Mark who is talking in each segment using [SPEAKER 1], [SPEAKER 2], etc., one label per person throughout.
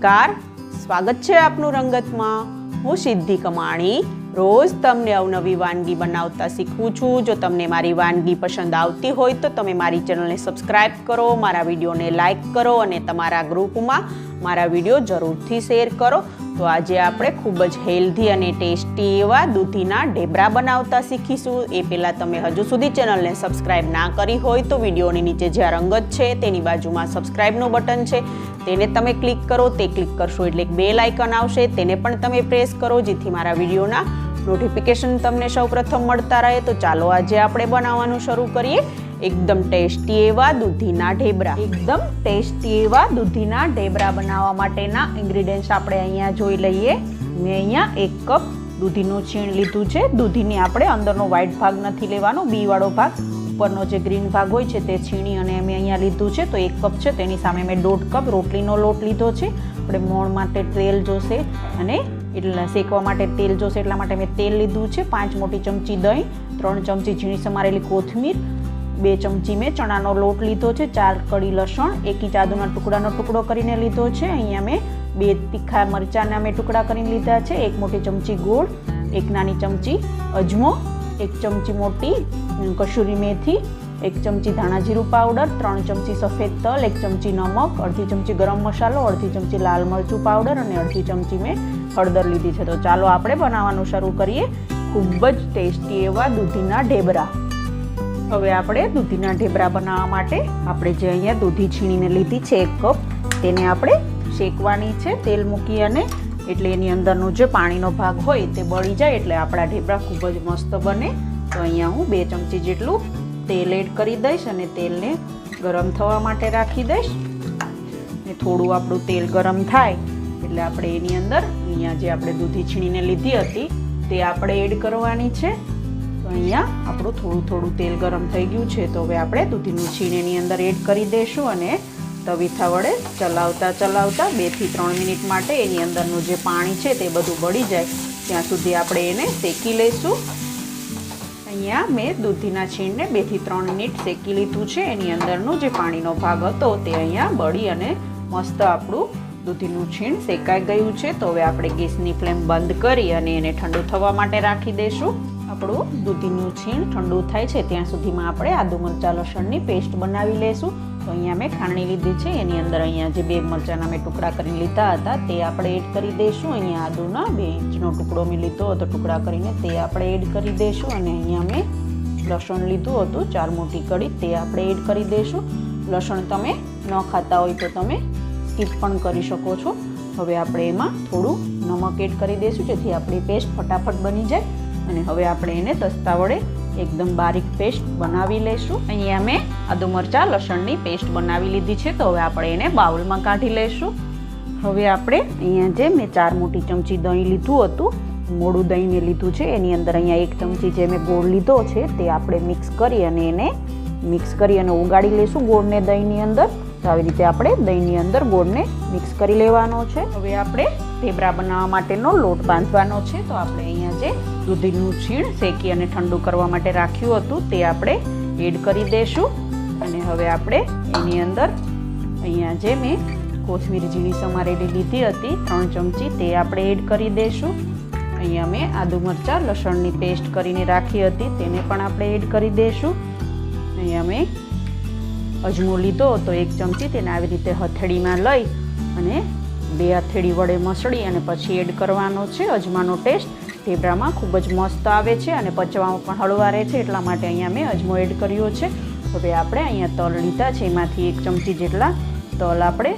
[SPEAKER 1] નમસ્કાર. સ્વાગત છે આપનું રંગતમાં. હું સિદ્ધિ કમાણી. રોજ તમને અવનવી વાનગી બનાવતા શીખવું છું. જો તમને મારી વાનગી પસંદ આવતી હોય તો તમે મારી ચેનલને સબસ્ક્રાઇબ કરો, મારા વિડીયોને લાઈક કરો અને તમારા ગ્રુપમાં મારા વીડિયો જરૂરથી શેર કરો. તો આજે આપણે ખૂબ જ હેલ્ધી અને ટેસ્ટી એવા દૂધીના ઢેબરા બનાવતા શીખીશું. એ પહેલાં તમે હજુ સુધી ચેનલને સબસ્ક્રાઇબ ના કરી હોય તો વિડીયોની નીચે જ્યાં રંગત છે, તેની બાજુમાં સબસ્ક્રાઇબનું બટન છે, તેને તમે ક્લિક કરો. તે ક્લિક કરશો એટલે એક બેલ આઇકન આવશે. તેને પણ તમે પ્રેસ કરો, જેથી મારા વિડીયોના નોટિફિકેશન તમને સૌપ્રથમ મળતા રહે. તો ચાલો આજે આપણે બનાવવાનું શરૂ કરીએ. એકદમ ટેસ્ટી એવા દૂધીના ઢેબરા. એકદમ ટેસ્ટી એવા દૂધીના ઢેબરા બનાવવા માટેના ઇન્ગ્રીડિયન્ટ્સ આપણે અહીંયા જોઈ લઈએ. મેં અહીંયા એક કપ દૂધીનું છીણ લીધું છે. દૂધીની આપણે અંદરનો વ્હાઈટ ભાગ નથી લેવાનો બીવાળો ભાગ. ઉપરનો જે ગ્રીન ભાગ હોય છે તે છીણી અને મેં અહીંયા લીધું છે. તો એક કપ છે, તેની સામે મેં દોઢ કપ રોટલીનો લોટ લીધો છે. આપણે મોણ માટે તેલ જોશે અને એટલે શેકવા માટે તેલ જોશે, એટલા માટે મેં તેલ લીધું છે. પાંચ મોટી ચમચી દહીં, ત્રણ ચમચી ઝીણી સમારેલી કોથમીર બે ચમચી મેં ચણાનો લોટ લીધો છે, ચાર કડી લસણ, એકી આદુના ટુકડાનો ટુકડો કરીને લીધો છે. અહીંયા મેં બે તીખા મરચાંના મેં ટુકડા કરીને લીધા છે. એક મોટી ચમચી ગોળ, એક નાની ચમચી અજમો, એક ચમચી મોટી કસૂરી મેથી, એક ચમચી ધાણા જીરું પાવડર, ત્રણ ચમચી સફેદ તલ, એક ચમચી નમક, અડધી ચમચી ગરમ મસાલો, અડધી ચમચી લાલ મરચું પાવડર અને અડધી ચમચી મેં હળદર લીધી છે. તો ચાલો આપણે બનાવવાનું શરૂ કરીએ. ખૂબ જ ટેસ્ટી એવા દૂધીના ઢેબરા. હવે આપણે દૂધીના ઢેબરા બનાવવા માટે આપણે જે અહીંયા દૂધી છીણીને લીધી છે એક કપ, તેને આપણે શેકવાની છે, તેલ મૂકી અને એટલે એની અંદરનો જે પાણીનો ભાગ હોય તે બળી જાય એટલે આપણા ઢેબરા ખૂબ જ મસ્ત બને. તો અહીંયા હું બે ચમચી જેટલું તેલ એડ કરી દઈશ અને તેલને ગરમ થવા માટે રાખી દઈશ. ને થોડું આપણું તેલ ગરમ થાય એટલે આપણે એની અંદર અહીંયા જે આપણે દૂધી છીણીને લીધી હતી તે આપણે એડ કરવાની છે. અહીંયા આપણું થોડું થોડું તેલ ગરમ થઈ ગયું છે. તો હવે આપણે દૂધીનું છીણ એની અંદર એડ કરી દઈશું અને તવીથા વડે ચલાવતા ચલાવતા બેથી ત્રણ મિનિટ માટે એની અંદરનું જે પાણી છે તે બધું બળી જાય. ત્યાં સુધી આપણે એને શેકી લઈશું. અહીંયા મેં દૂધીના છીણને બેથી ત્રણ મિનિટ શેકી લીધું છે. એની અંદરનો જે પાણીનો ભાગ હતો તે અહીંયા બળી અને મસ્ત આપણું દૂધીનું છીણ શેકાઈ ગયું છે. તો હવે આપણે ગેસની ફ્લેમ બંધ કરી અને એને ઠંડુ થવા માટે રાખી દઈશું આપણું દૂધીનું છીણ ઠંડુ થાય છે, ત્યાં સુધીમાં આપણે આદુ મરચાં લસણની પેસ્ટ બનાવી લઈશું તો અહીંયા મેં ખાંડણી લીધી છે, એની અંદર અહીંયા જે બે મરચાંના મેં ટુકડા કરીને લીધા હતા, તે આપણે એડ કરી દઈશું. અહીંયા આદુના બે ઇંચનો ટુકડો મેં લીધો હતો, ટુકડા કરીને તે આપણે એડ કરી દઈશું. અને અહીંયા મેં લસણ લીધું હતું, ચાર મોટી કડી, તે આપણે એડ કરી દઈશું. લસણ તમે ન ખાતા હોય તો તમે સ્કીપ પણ કરી શકો છો. હવે આપણે એમાં થોડું નમક એડ કરી દઈશું, જેથી આપણી પેસ્ટ ફટાફટ બની જાય. અને હવે આપણે એને દસ્તા વડે એકદમ બારીક પેસ્ટ બનાવી લઈશું અહીંયા મેં આદુ મરચાં, લસણની પેસ્ટ બનાવી લીધી છે, તો હવે આપણે એને બાઉલમાં કાઢી લઈશું હવે આપણે અહીંયા જે મેં ચાર મોટી ચમચી દહીં લીધું હતું, મોડું દહીં મેં લીધું છે, એની અંદર અહીંયા એક ચમચી જે મેં ગોળ લીધો છે, તે આપણે મિક્સ કરી અને એને મિક્સ કરી અને ઉગાડી લઈશું ગોળને દહીંની અંદર. તો આવી રીતે આપણે દહીંની અંદર ગોળને મિક્સ કરી લેવાનો છે. હવે આપણે ઢેબરા બનાવવા માટેનો લોટ બાંધવાનો છે. તો આપણે અહીંયા જે દૂધીનું છીણ શેકી અને ઠંડુ કરવા માટે રાખ્યું હતું તે આપણે એડ કરી દઈશું અને હવે આપણે એની અંદર અહીંયા જે મેં કોથમીર ઝીણી સમારેલી લીધી હતી, ત્રણ ચમચી તે આપણે એડ કરી દઈશું અહીંયા મેં આદુ મરચાં, લસણની પેસ્ટ કરીને રાખી હતી, તેને પણ આપણે એડ કરી દઈશું અહીંયા મેં અજમો લીધો તો એક ચમચી તેને આવી રીતે હથેળીમાં લઈ અને બે હથેળી વડે મસળી અને પછી એડ કરવાનો છે. અજમાનો ટેસ્ટ ઢેબરામાં ખૂબ જ મસ્ત આવે છે અને પચવામાં પણ હળવા રહે છે એટલા માટે અહીંયા મેં અજમો એડ કર્યો છે. હવે આપણે અહીંયા તલ લીધા છે. એમાંથી એક ચમચી જેટલા તલ આપણે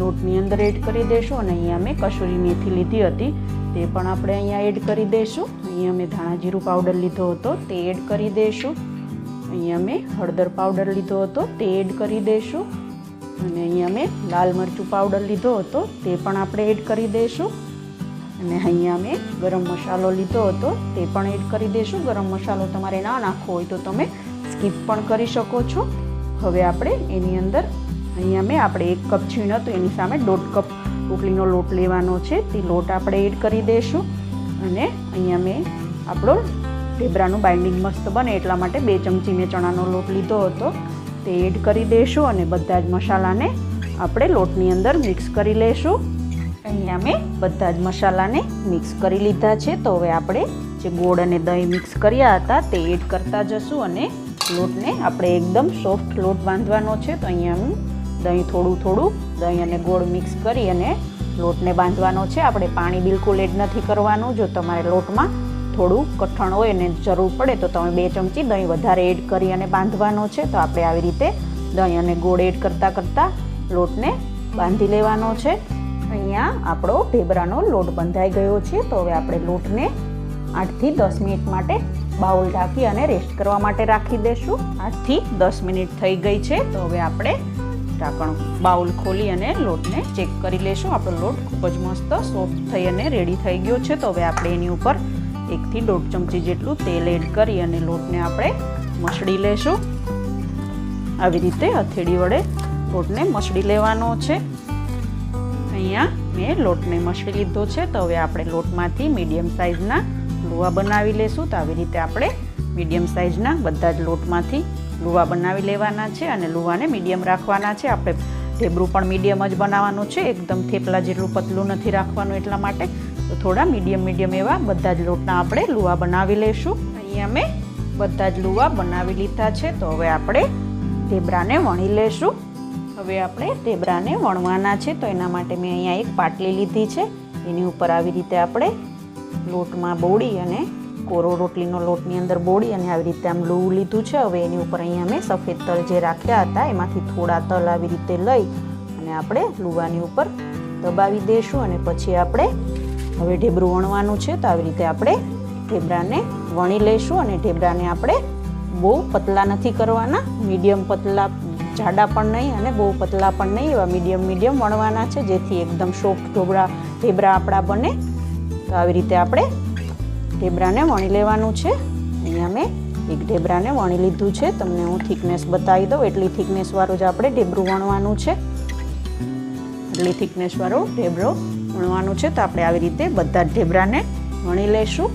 [SPEAKER 1] લોટની અંદર એડ કરી દઈશું અને અહીંયા મેં કસૂરી મેથી લીધી હતી. તે પણ આપણે અહીંયા એડ કરી દઈશું અહીંયા મેં ધાણા જીરું પાવડર લીધો હતો. તે એડ કરી દઈશું અહીંયા મેં હળદર પાવડર લીધો હતો, તે એડ કરી દઈશું અને અહીંયા મેં લાલ મરચું પાવડર લીધો હતો, તે પણ આપણે એડ કરી દઈશું અને અહીંયા મેં ગરમ મસાલો લીધો હતો, તે પણ એડ કરી દઈશું ગરમ મસાલો તમારે ના નાખવો હોય તો તમે સ્કીપ પણ કરી શકો છો. હવે આપણે એની અંદર, અહીંયા મેં આપણે એક કપ છીણ હતું, એની સામે દોઢ કપ રોટલીનો લોટ લેવાનો છે, તે લોટ આપણે એડ કરી દઈશું અને અહીંયા મેં આપણો ઢેબરાનું બાઇન્ડિંગ મસ્ત બને એટલા માટે બે ચમચી મેં ચણાનો લોટ લીધો હતો. તે એડ કરી દઈશું અને બધા જ મસાલાને આપણે લોટની અંદર મિક્સ કરી લઈશું અહીંયા મેં બધા જ મસાલાને મિક્સ કરી લીધા છે. તો હવે આપણે જે ગોળ અને દહીં મિક્સ કર્યા હતા તે એડ કરતા જશું અને લોટને આપણે એકદમ સોફ્ટ લોટ બાંધવાનો છે. તો અહીંયા હું દહીં થોડું થોડું દહીં અને ગોળ મિક્સ કરી અને લોટને બાંધવાનો છે. આપણે પાણી બિલકુલ એડ નથી કરવાનું. જો તમારે લોટમાં થોડું કઠણ હોય અને જરૂર પડે તો તમે બે ચમચી દહીં વધારે એડ કરી અને બાંધવાનો છે. તો આપણે આવી રીતે દહીં અને ગોળ એડ કરતાં કરતાં લોટને બાંધી લેવાનો છે. અહીંયા આપણો ઢેબરાનો લોટ બંધાઈ ગયો છે. તો હવે આપણે લોટને આઠથી દસ મિનિટ માટે બાઉલ ઢાંકી અને રેસ્ટ કરવા માટે રાખી દઈશું આઠથી દસ મિનિટ થઈ ગઈ છે. તો હવે આપણે ઢાંકણ બાઉલ ખોલી અને લોટને ચેક કરી લેશું. આપણો લોટ ખૂબ જ મસ્ત સોફ્ટ થઈ અને રેડી થઈ ગયો છે. તો હવે આપણે એની ઉપર એકથી દોઢ ચમચી જેટલું તેલ એડ કરી અને લોટને આપણે મસળી લેશું. આવી રીતે હથેળી વડે લોટને મસળી લેવાનો છે. અહીંયા મેં લોટને મસળી લીધો છે, તો હવે આપણે લોટમાંથી મીડિયમ સાઇઝના લુવા બનાવી લેશું. તો આવી રીતે આપણે મીડિયમ સાઇઝના બધા જ લોટમાંથી લુવા બનાવી લેવાના છે અને લુવાને મીડિયમ રાખવાના છે. આપણે ઢેબરું પણ મીડિયમ જ બનાવવાનું છે. એકદમ થેપલા જેટલું પતલું નથી રાખવાનું એટલા માટે. તો થોડા મીડિયમ મીડિયમ એવા બધા જ લોટના આપણે લુવા બનાવી લઈશું અહીંયા મેં બધા જ લુવા બનાવી લીધા છે, તો હવે આપણે ઢેબરાને વણી લઈશું હવે આપણે ઢેબરાને વણવાના છે, તો એના માટે મેં અહીંયા એક પાટલી લીધી છે. એની ઉપર આવી રીતે આપણે લોટમાં બોળી અને કોરો રોટલીનો લોટની અંદર બોળી અને આવી રીતે આમ લૂ લીધું છે. હવે એની ઉપર અહીંયા મેં સફેદ તલ જે રાખ્યા હતા, એમાંથી થોડા તલ આવી રીતે લઈ અને આપણે લુવાની ઉપર દબાવી દઈશું અને પછી આપણે હવે ઢેબરું વણવાનું છે તો આવી રીતે આપણે ઢેબરાને વણી લઈશું અને ઢેબરાને આપણે બહુ પતલા નથી કરવાના. મીડિયમ પતલા જાડા પણ નહીં અને બહુ પતલા પણ નહીં એવા મીડિયમ મીડિયમ વણવાના છે જેથી એકદમ સોફ્ટ ઢોબળા ઢેબરા આપણા બને. તો આવી રીતે આપણે ઢેબરાને વણી લેવાનું છે. અહીંયા મેં એક ઢેબરાને વણી લીધું છે. તમને હું થિકનેસ બતાવી દઉં. એટલી થિકનેસવાળું જ આપણે ઢેબરું વણવાનું છે. એટલી થિકનેસવાળો ઢેબરો વણવાનું છે તો આપણે આવી રીતે બધા જ ઢેબરાને વણી લઈશું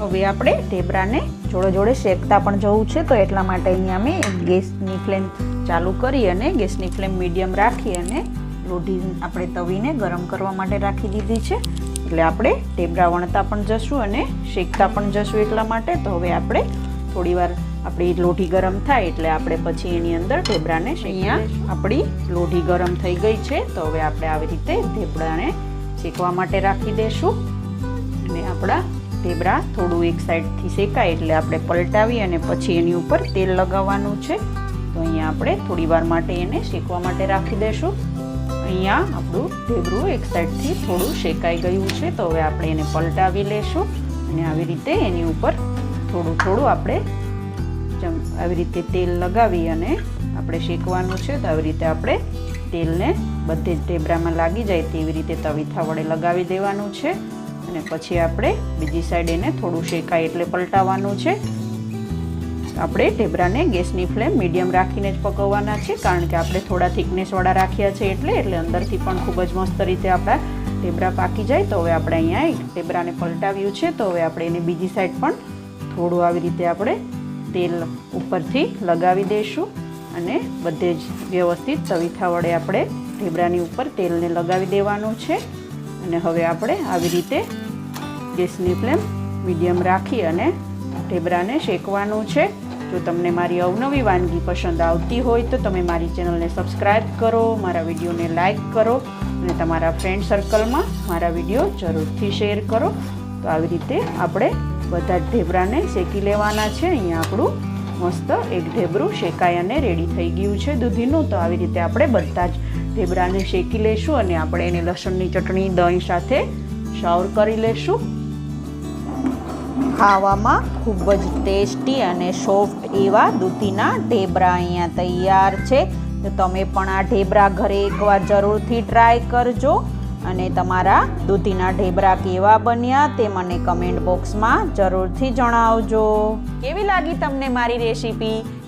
[SPEAKER 1] હવે આપણે ઢેબરાને જોડે જોડે શેકતા પણ જવું છે તો એટલા માટે અહીંયા મેં ગેસની ફ્લેમ ચાલુ કરી અને ગેસની ફ્લેમ મીડિયમ રાખી અને લોઢી આપણે તવીને ગરમ કરવા માટે રાખી દીધી છે. એટલે આપણે ઢેબરા વણતા પણ જશું અને શેકતા પણ જશું એટલા માટે. તો હવે આપણે થોડી વાર આપણી લોઢી ગરમ થાય એટલે આપણે પછી એની અંદર ઢેબરાને અહીંયા આપણી લોઢી ગરમ થઈ ગઈ છે તો હવે આપણે આવી રીતે ઢેબરાને શેકવા માટે રાખી દઈશું અને આપણા ઢેબરા થોડું એક સાઈડથી શેકાય એટલે આપણે પલટાવી અને પછી એની ઉપર તેલ લગાવવાનું છે. તો અહીંયા આપણે થોડીવાર માટે એને શેકવા માટે રાખી દઈશું અહીંયા આપણું ઢેબરું એક સાઈડથી થોડું શેકાઈ ગયું છે. તો હવે આપણે એને પલટાવી લેશું અને આવી રીતે એની ઉપર થોડું થોડું આપણે આવી રીતે તેલ લગાવી અને આપણે શેકવાનું છે. તો આવી રીતે આપણે તેલને બધે જ ઢેબરામાં લાગી જાય તેવી રીતે તવીથા વડે લગાવી દેવાનું છે. અને પછી આપણે બીજી સાઈડ એને થોડું શેકાય એટલે પલટાવવાનું છે. આપણે ઢેબરાને ગેસની ફ્લેમ મીડિયમ રાખીને જ પકવવાના છે, કારણ કે આપણે થોડા થિકનેસવાળા રાખ્યા છે એટલે એટલે અંદરથી પણ ખૂબ જ મસ્ત રીતે આપણા ઢેબરા પાકી જાય. તો હવે આપણે અહીંયા ઢેબરાને પલટાવ્યું છે. તો હવે આપણે એને બીજી સાઈડ પણ થોડું આવી રીતે આપણે તેલ ઉપરથી લગાવી દઈશું. અને બધે જ વ્યવસ્થિત તવીથા વડે આપણે ઢેબરાની ઉપર તેલને લગાવી દેવાનું છે. અને હવે આપણે આવી રીતે ગેસની ફ્લેમ મીડિયમ રાખી અને ઢેબરાને શેકવાનું છે. જો તમને મારી અવનવી વાનગી પસંદ આવતી હોય તો તમે મારી ચેનલને સબસ્ક્રાઈબ કરો, મારા વિડીયોને લાઇક કરો અને તમારા ફ્રેન્ડ સર્કલમાં મારા વીડિયો જરૂરથી શેર કરો. તો આવી રીતે આપણે બધા ઢેબરાને શેકી લેવાના છે. અહીંયા આપણું મસ્ત એક ઢેબરું શેકાય અને રેડી થઈ ગયું છે દૂધીનું. તો આવી રીતે આપણે બધા જ ઢેબરાને શેકી લઈશું અને આપણે એને લસણની ચટણી, દહીં સાથે સર્વ કરી લઈશું ખાવામાં ખૂબ જ ટેસ્ટી અને સોફ્ટ એવા દૂધીના ઢેબરા અહીંયા તૈયાર છે. તો તમે પણ આ ઢેબરા ઘરે એકવાર જરૂરથી ટ્રાય કરજો અને તમારા દૂધીના ઢેબરા કેવા બન્યા તે મને કમેન્ટ બોક્સમાં જરૂરથી જણાવજો. કેવી લાગી તમને મારી રેસીપી